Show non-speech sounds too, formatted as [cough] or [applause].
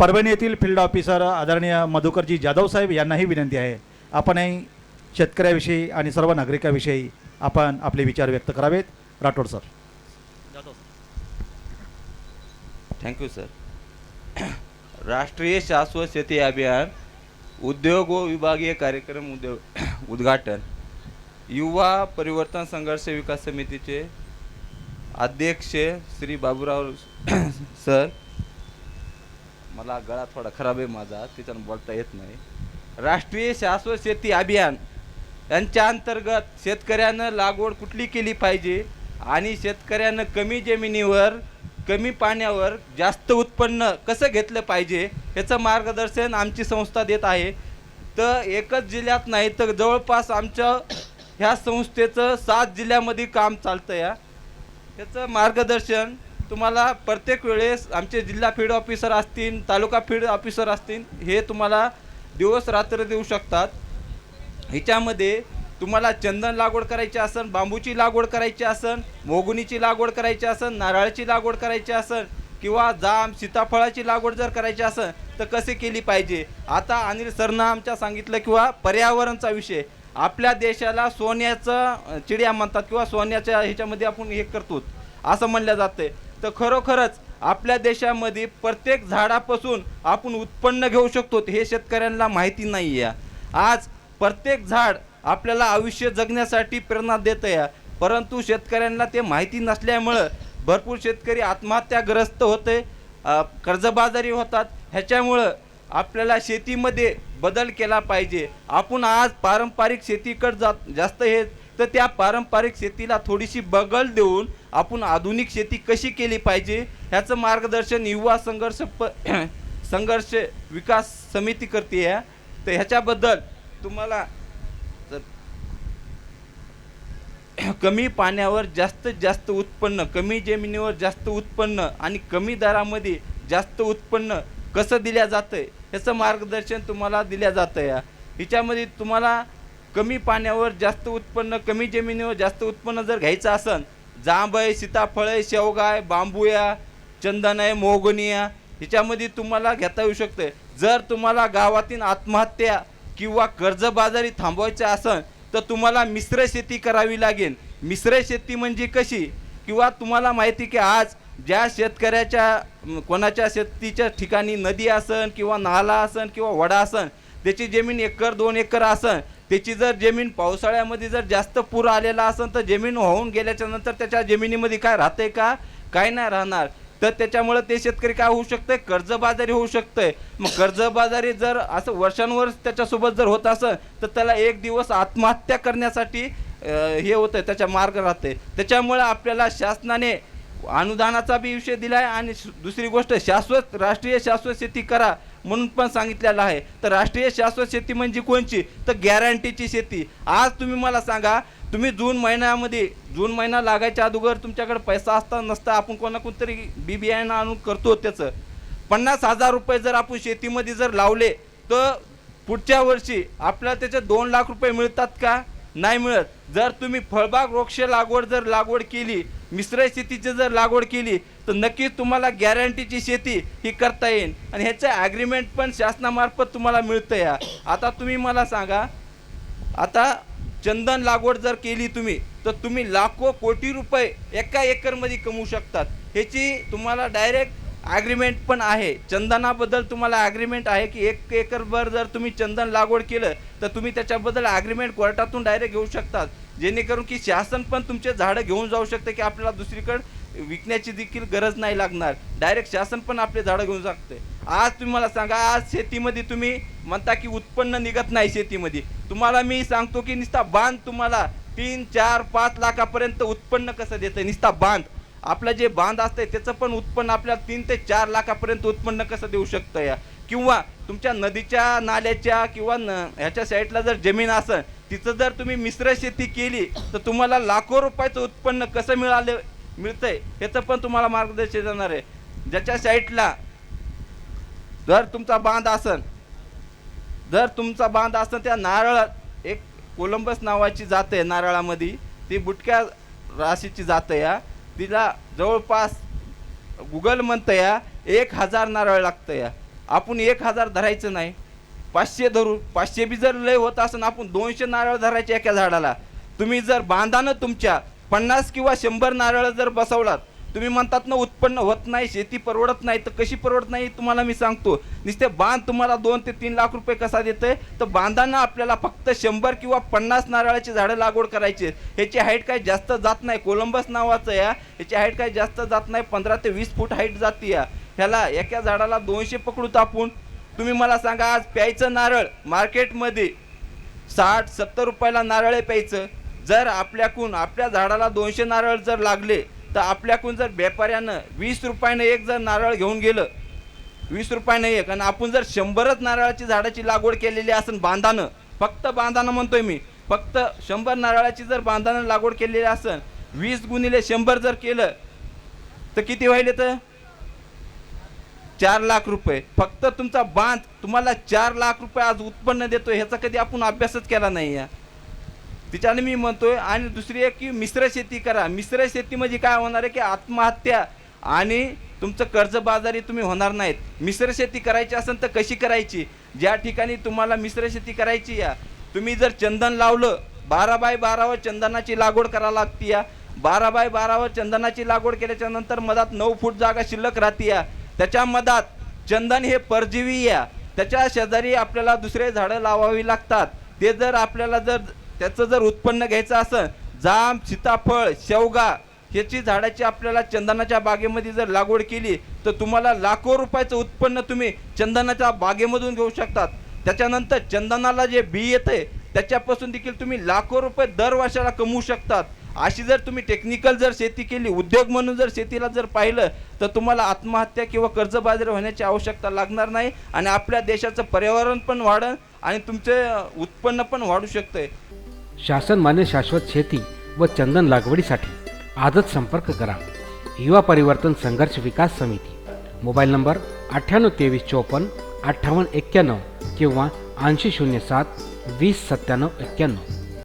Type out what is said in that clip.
परभणी येथील field officer आदरणीय मधुकरजी जाधव साहेब यांनाही विनंती आहे. आपणही शेतकऱ्याविषयी आणि सर्व नागरिकाविषयी आपण आपले विचार व्यक्त करावेत. राठोड सर. Thank you sir. [clears throat] राष्ट्रीय शाश्वत शेती अभियान उद्योग व विभागीय कार्यक्रम उद्योग [clears throat] उद्घाटन युवा परिवर्तन संघर्ष विकास समितीचे अध्यक्ष श्री बाबूराव [clears throat] सर मला गळा थोडा खराब आहे माझा त्याच्यानं बोलता येत नाही. राष्ट्रीय शाश्वत शेती अभियान यांच्या अंतर्गत शेतकऱ्यानं लागवड कुठली केली पाहिजे आणि शेतकऱ्यानं कमी जमिनीवर कमी पाण्यावर जास्त उत्पन्न कसं घेतलं पाहिजे याचं मार्गदर्शन आमची संस्था देत आहे. तर एकच जिल्ह्यात नाही तर जवळपास आमच्या ह्या संस्थेचं सात जिल्ह्यामध्ये काम चालतं या. याचं मार्गदर्शन तुम्हाला प्रत्येक वेळेस आमचे जिल्हा फील्ड ऑफिसर असतील तालुका फील्ड ऑफिसर असतील हे तुम्हाला दिवस रात्र देऊ शकतात. ह्याच्यामध्ये तुम्हाला चंदन लागवड करायची असन बांबूची लागवड करायची असन मोगुनीची लागवड करायची असन नारळाची लागवड करायची असन किंवा जाम सीताफळाची लागवड जर करायची असेल तर कसे केली पाहिजे? आता अनिल सरनं आमच्या सांगितलं किंवा पर्यावरणचा विषय. आपल्या देशाला सोन्याचं चिड्या चिडिया म्हणतात किंवा सोन्याच्या ह्याच्यामध्ये आपण हे करतो असं म्हणलं जातं तर खरोखरच आपल्या देशामध्ये प्रत्येक झाडापासून आपण उत्पन्न घेऊ शकतो हे शेतकऱ्यांना माहिती नाही आहे आज प्रत्येक झाड आपल्याला आयुष्य जगण्यासाठी प्रेरणा देतं आहे परंतु शेतकऱ्यांना ते माहिती नसल्यामुळं भरपूर शेतकरी आत्महत्याग्रस्त होते कर्जबाजारी होतात. ह्याच्यामुळं आपल्याला शेतीमध्ये बदल केला पाहिजे. आपण आज पारंपरिक शेतीकडे जात जास्त हे तर त्या पारंपरिक शेतीला थोडीशी बगल देऊन आपण आधुनिक शेती कशी केली पाहिजे ह्याचं मार्गदर्शन युवा संघर्ष प [clears throat] संघर्ष विकास समिती करते आहे तर ह्याच्याबद्दल तुम्हाला [clears throat] कमी पाण्यावर जास्तीत जास्त उत्पन्न कमी जमिनीवर जास्त उत्पन्न आणि कमी दरामध्ये जास्त उत्पन्न कसं दिल्या जातं ह्याचं मार्गदर्शन तुम्हाला दिल्या जातं या. हिच्यामध्ये तुम्हाला कमी पाण्यावर जास्त उत्पन्न कमी जमिनीवर जास्त उत्पन्न जर घ्यायचं असेल जांब आहे सीताफळ आहे शेवगा आहे बांबू आहे चंदन आहे मोहगनी आहे ह्याच्यामध्ये तुम्हाला घेता येऊ शकते जर तुम्हाला गावातील आत्महत्या किंवा कर्जबाजारी थांबवायचं असेल तर तुम्हाला मिश्र शेती करावी लागेल. मिश्र शेती म्हणजे कशी? किंवा तुम्हाला माहिती की आज ज्या शेतकऱ्याच्या कोणाच्या शेतीच्या ठिकाणी नदी असन किंवा नाला असन किंवा वडा असन त्याची जमीन एकर दोन एकर असन त्याची जर जमीन पावसाळ्यामध्ये जर जास्त पूर आलेला असेल तर जमीन वाहून गेल्याच्यानंतर त्याच्या जमिनीमध्ये काय राहतंय का? काय नाही राहणार. तर त्याच्यामुळं ते शेतकरी काय होऊ शकतंय? कर्जबाजारी होऊ शकतंय. मग कर्जबाजारी जर असं वर्षांवर त्याच्यासोबत जर होत असेल तर त्याला एक दिवस आत्महत्या करण्यासाठी हे होतं त्याच्या मार्ग राहते त्याच्यामुळं आपल्याला शासनाने अनुदानाचा बी विषय दिला आहे आणि दुसरी गोष्ट शाश्वत राष्ट्रीय शाश्वत शेती करा. म्हणून पण सांगितलेलं आहे. तर राष्ट्रीय शाश्वत शेती म्हणजे कोणची? तर गॅरंटीची शेती. आज तुम्ही मला सांगा तुम्ही जून महिन्यामध्ये जून महिना लागायच्या अगोदर तुमच्याकडे पैसा असता नसता आपण कोणा कोणतरी बी बियाणं आणून करतो त्याचं. पन्नास हजार रुपये जर आपण शेतीमध्ये जर लावले तर पुढच्या वर्षी आपल्याला त्याचे दोन लाख रुपये मिळतात का? नाही मिळत. जर तुम्ही फळबाग वृक्ष लागवड जर लागवड केली मिश्र शेतीची जर लागवड केली तर नक्कीच तुम्हाला गॅरंटीची शेती ही करता येईल. आणि ह्याचं ॲग्रीमेंट पण शासनामार्फत तुम्हाला मिळतं या. आता तुम्ही मला सांगा आता चंदन लागवड जर केली तुम्ही तर तुम्ही लाखो कोटी रुपये एका एकरमध्ये कमवू शकतात. ह्याची तुम्हाला डायरेक्ट ॲग्रीमेंट पण आहे. चंदनाबद्दल तुम्हाला ॲग्रीमेंट आहे की एक एकरभर जर तुम्ही चंदन लागवड केलं तर तुम्ही त्याच्याबद्दल ॲग्रीमेंट कोर्टातून डायरेक्ट घेऊ शकतात. जेणेकरून की शासन पण तुमचे झाडं घेऊन जाऊ शकते की आपल्याला दुसरीकडे विकण्याची देखील गरज नाही लागणार. डायरेक्ट शासन पण आपले झाडं घेऊन शकते आज तुम्ही मला सांगा आज शेतीमध्ये तुम्ही म्हणता की उत्पन्न निघत नाही शेतीमध्ये. तुम्हाला मी सांगतो की नुसता बांध तुम्हाला तीन चार पाच लाखापर्यंत उत्पन्न कसं देतं? नुसता बांध. आपलं जे बांध असतंय त्याचं पण उत्पन्न आपल्याला तीन ते चार लाखापर्यंत उत्पन्न कसं देऊ शकतं या? किंवा तुमच्या नदीच्या नाल्याच्या किंवा न ह्याच्या साईडला जर जमीन असेल तिथं जर तुम्ही मिश्र शेती केली तर तुम्हाला लाखो रुपयाचं उत्पन्न कसं मिळालं मिळतंय ह्याचं पण तुम्हाला मार्गदर्शन देणार आहे. ज्याच्या साईडला जर तुमचा बांध असन जर तुमचा बांध असन त्या नारळात एक कोलंबस नावाची जात आहे नारळामध्ये ती बुटक्या राशीची जात आहे या तिला जवळपास गुगल म्हणतं या एक हजार नारळ लागतं या आपण एक हजार धरायचं नाही. पाचशे धरू पाचशे बी जर लय होत असं आपण दोनशे नारळ धरायचे एका झाडाला. तुम्ही जर बांधानं तुमच्या पन्नास किंवा शंभर नारळ जर बसवलात तुम्ही म्हणतात ना उत्पन्न होत नाही शेती परवडत नाही तर कशी परवडत नाही तुम्हाला मी सांगतो. नुसते बांध तुम्हाला दोन ते तीन लाख रुपये कसा देतंय? तर बांधानं आपल्याला फक्त शंभर किंवा पन्नास नारळाची झाडं लागवड करायची ह्याची हाईट काही जास्त जात नाही. कोलंबस नावाचं या. ह्याची हाईट काही जास्त जात नाही. पंधरा ते वीस फूट हाईट जाते या ह्याला एका झाडाला दोनशे पकडू आपण तुम्ही मला सांगा आज प्यायचं नारळ मार्केटमध्ये साठ सत्तर रुपयाला नारळ आहे प्यायचं. जर आपल्याकून आपल्या झाडाला दोनशे नारळ जर लागले तर आपल्याकून जर व्यापाऱ्यानं वीस रुपयानं एक जर नारळ घेऊन गेलं वीस रुपयानं एक आणि आपण जर शंभरच नारळाची झाडाची लागवड केलेली असेल बांधानं फक्त बांधानं म्हणतोय मी फक्त शंभर नारळाची जर बांधानं लागवड केलेली असेल वीस गुणिले शंभर जर केलं तर किती व्हायले तर? चार लाख रुपये. फक्त तुमचा बांध तुम्हाला चार लाख रुपये आज उत्पन्न देतोय ह्याचा कधी आपण अभ्यासच केला नाही या तिच्याने मी म्हणतोय आणि दुसरी आहे की मिश्र शेती करा. मिश्र शेती म्हणजे काय होणार आहे की आत्महत्या आणि तुमचं कर्जबाजारी तुम्ही होणार नाहीत. मिश्र शेती करायची असेल तर कशी करायची? ज्या ठिकाणी तुम्हाला मिश्र शेती करायची या तुम्ही जर चंदन लावलं बारा बाय बारावर चंदनाची लागवड करावी लागती या बारा बाय बारावर चंदनाची लागवड केल्याच्यानंतर मधात नऊ फूट जागा शिल्लक राहते या त्याच्या मधात चंदन हे परजीवी या. त्याच्या शेजारी आपल्याला दुसरे झाडं लावावी लागतात. ते जर आपल्याला जर त्याचं जर उत्पन्न घ्यायचं असं जाम सीताफळ शेवगा ह्याची झाडाची आपल्याला चंदनाच्या बागेमध्ये जर लागवड केली तर तुम्हाला लाखो रुपयाचं उत्पन्न तुम्ही चंदनाच्या बागेमधून घेऊ शकतात. त्याच्यानंतर चंदनाला जे बी येते त्याच्यापासून देखील तुम्ही लाखो रुपये दर वर्षाला कमवू शकतात. अशी जर तुम्ही टेक्निकल जर शेती केली उद्योग म्हणून जर शेतीला जर पाहिलं तर तुम्हाला आत्महत्या किंवा कर्जबाजारी होण्याची आवश्यकता लागणार नाही आणि आपल्या देशाचं पर्यावरण पण वाढन आणि तुमचे उत्पन्न पण वाढू शकते शासन मान्य शाश्वत शेती व चंदन लागवडीसाठी आजच संपर्क करा. युवा परिवर्तन संघर्ष विकास समिती. मोबाईल नंबर अठ्ठ्याण्णव तेवीस चोपन्न अठ्ठावन्न एक्क्याण्णव किंवा ऐंशी शून्य सात वीस सत्त्याण्णव एक्क्याण्णव.